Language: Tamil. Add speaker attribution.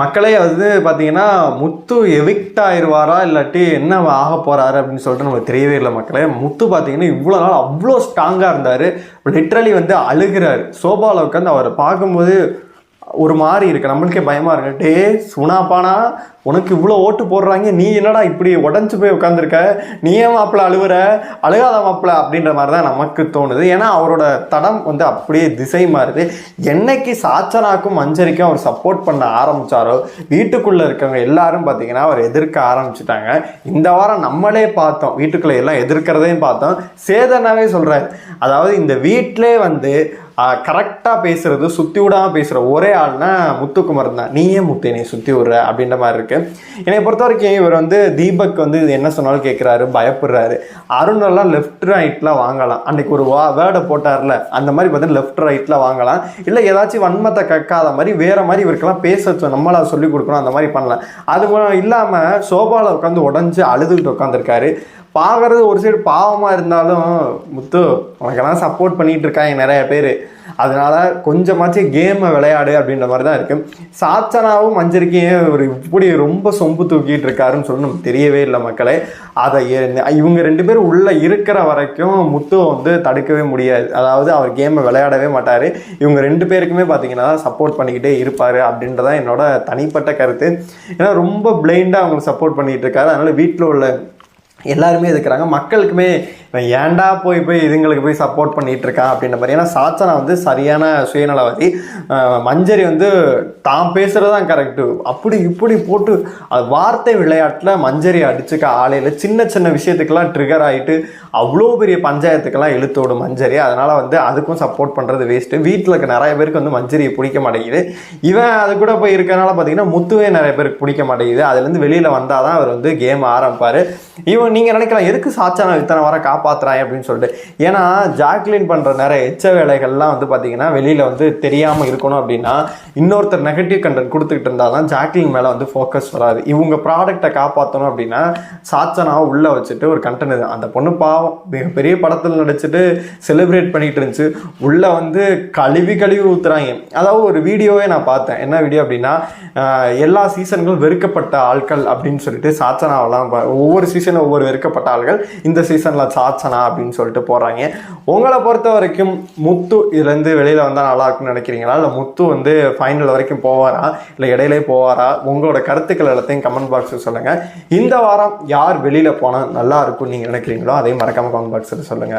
Speaker 1: மக்களே வந்து பார்த்தீங்கன்னா முத்து எவிக்ட் ஆயிடுவாரா இல்லாட்டி என்ன ஆக போகிறாரு அப்படின்னு சொல்லிட்டு நமக்கு தெரியவே இல்லை மக்களே. முத்து பார்த்தீங்கன்னா இவ்வளோ நாள் அவ்வளோ ஸ்ட்ராங்காக இருந்தார். லிட்ரலி வந்து அழுகிறாரு. சோபாவில் உட்காந்து அவரை பார்க்கும்போது ஒரு மாதிரி இருக்குது நம்மளுக்கே பயமாக இருக்கு. டே சுனாப்பானா உனக்கு இவ்வளோ ஓட்டு போடுறாங்க. நீ என்னடா இப்படி உடஞ்சு போய் உட்காந்துருக்க நீ ஏன் மாப்பிள்ள அழுவுற? அழுகாத மாப்பிள்ள அப்படின்ற மாதிரி தான் நமக்கு தோணுது. ஏன்னா அவரோட தடம் வந்து அப்படியே திசை மாறுது. என்னைக்கு சாச்சனாக்கும் மஞ்சரிக்கும் அவர் சப்போர்ட் பண்ண ஆரம்பிச்சாரோ வீட்டுக்குள்ளே இருக்கவங்க எல்லாரும் பார்த்தீங்கன்னா அவர் எதிர்க்க ஆரம்பிச்சிட்டாங்க. இந்த வாரம் நம்மளே பார்த்தோம். வீட்டுக்குள்ளே எல்லாம் எதிர்க்கிறதையும் பார்த்தோம். சேதனாவே சொல்கிறார் அதாவது இந்த வீட்டிலே வந்து கரெக்டாக பேசுகிறது சுற்றி விடாமல் பேசுகிற ஒரே ஆள்னா முத்துக்குமர் தான். நீயே முத்து என்னை சுற்றி விடுற அப்படின்ற மாதிரி இருக்குது என்னை பொறுத்த வரைக்கும் இவர் வந்து தீபக் வந்து இது என்ன சொன்னாலும் கேட்குறாரு பயப்படுறாரு. அருண் எல்லாம் லெஃப்ட் ரைட்லாம் வாங்கலாம். அன்னைக்கு ஒரு வா வேர்டை போட்டார்ல அந்த மாதிரி பார்த்தீங்கன்னா லெஃப்ட் ரைட்டில் வாங்கலாம். இல்லை ஏதாச்சும் வன்மத்தை கக்காத மாதிரி வேறு மாதிரி இவருக்கெல்லாம் பேச வச்சோம் நம்மளா சொல்லி கொடுக்கணும் அந்த மாதிரி பண்ணலாம். அது இல்லாமல் சோபாவில் உட்காந்து உடஞ்சி அழுதுகிட்டு உட்காந்துருக்காரு பார்க்கறது ஒரு சைடு பாவமாக இருந்தாலும் முத்து உனக்கெல்லாம் சப்போர்ட் பண்ணிகிட்டு இருக்காங்க நிறைய பேர். அதனால கொஞ்சமாச்சும் கேமை விளையாடு அப்படின்ற மாதிரி தான் இருக்குது சாச்சனாவும் மஞ்சரிக்கையும் ஒரு இப்படி ரொம்ப சொம்பு தூக்கிட்டு இருக்காருன்னு சொல்லி நமக்கு தெரியவே இல்லை மக்களே. அதை இவங்க ரெண்டு பேரும் உள்ளே இருக்கிற வரைக்கும் முத்து வந்து தடுக்கவே முடியாது. அதாவது அவர் கேமை விளையாடவே மாட்டார். இவங்க ரெண்டு பேருக்குமே பார்த்தீங்கன்னா சப்போர்ட் பண்ணிக்கிட்டே இருப்பார் அப்படின்றதான் என்னோட தனிப்பட்ட கருத்து. ஏன்னா ரொம்ப பிளைண்டாக அவங்களுக்கு சப்போர்ட் பண்ணிகிட்டு இருக்காரு. அதனால் வீட்டில் உள்ள எல்லாருமே இருக்கிறாங்க மக்களுக்குமே இவன் ஏன்டா போய் போய் இதுங்களுக்கு போய் சப்போர்ட் பண்ணிட்டு இருக்கான் அப்படின்ற மாதிரி. ஏன்னா சாச்சனா வந்து சரியான சுயநலவாதி. மஞ்சரி வந்து தான் பேசுகிறது தான் கரெக்டு அப்படி இப்படி போட்டு அது வார்த்தை விளையாட்டில் மஞ்சரி அடிச்சுக்க ஆலையில் சின்ன சின்ன விஷயத்துக்கெல்லாம் ட்ரிகர் ஆகிட்டு அவ்வளோ பெரிய பஞ்சாயத்துக்கெல்லாம் இழுத்து விடும் மஞ்சரி. அதனால வந்து அதுக்கும் சப்போர்ட் பண்ணுறது வேஸ்ட்டு வீட்டில் இருக்க நிறைய பேருக்கு வந்து மஞ்சரியை பிடிக்க மாட்டேங்குது. இவன் அது கூட போய் இருக்கிறனால பார்த்தீங்கன்னா முத்துவே நிறைய பேருக்கு பிடிக்க மாட்டேங்குது. அதுலேருந்து வெளியில் வந்தால் தான் அவர் வந்து கேம் ஆரம்பிப்பார். இவன் நீங்கள் நினைக்கலாம் எதுக்கு சாச்சானா இத்தனை வர காப்பாற்றுறாய் அப்படின்னு சொல்லிட்டு. ஏன்னா ஜாக்லின் பண்ணுற நிறைய எச்ச வேலைகள்லாம் வந்து பார்த்தீங்கன்னா வெளியில் வந்து தெரியாமல் இருக்கணும் அப்படின்னா இன்னொருத்தர் நெகட்டிவ் கண்டென்ட் கொடுத்துக்கிட்டு இருந்தால் தான் ஜாக்லின் மேலே வந்து ஃபோக்கஸ் வராது. இவங்க ப்ராடக்ட்டை காப்பாற்றணும் அப்படின்னா சாச்சனாவை உள்ளே வச்சுட்டு ஒரு கண்டென்ட் அந்த பொண்ணு பாவம். மிகப்பெரிய படத்தில் நடிச்சுட்டு செலிப்ரேட் பண்ணிட்டு இருந்துச்சு. உள்ளே வந்து கழுவி கழுவி ஊற்றுறாங்க அதாவது ஒரு வீடியோவே நான் பார்த்தேன். என்ன வீடியோ அப்படின்னா எல்லா சீசன்களும் வெறுக்கப்பட்ட ஆட்கள் அப்படின்னு சொல்லிட்டு சாச்சனாவெல்லாம் ஒவ்வொரு சீசனும் ஒவ்வொரு வெறுக்கப்பட்ட ஆள்கள் இந்த சீசனில் சாச்சனா அப்படின்னு சொல்லிட்டு போடுறாங்க உங்களை பொறுத்த வரைக்கும் முத்து இதுலேருந்து வெளியில் வந்தால் நல்லா இருக்கும்னு நினைக்கிறீங்களா? இல்லை முத்து வந்து ஃபைனல் வரைக்கும் போவாரா? இல்லை இடையிலே போவாரா? உங்களோட கருத்துக்கள் எல்லாத்தையும் கமெண்ட் பாக்ஸில் சொல்லுங்கள் இந்த வாரம் யார் வெளியில் போனால் நல்லா இருக்கும்னு நீங்கள் நினைக்கிறீங்களோ அதையும் மறக்காமல் கமெண்ட் பாக்ஸில் சொல்லுங்கள்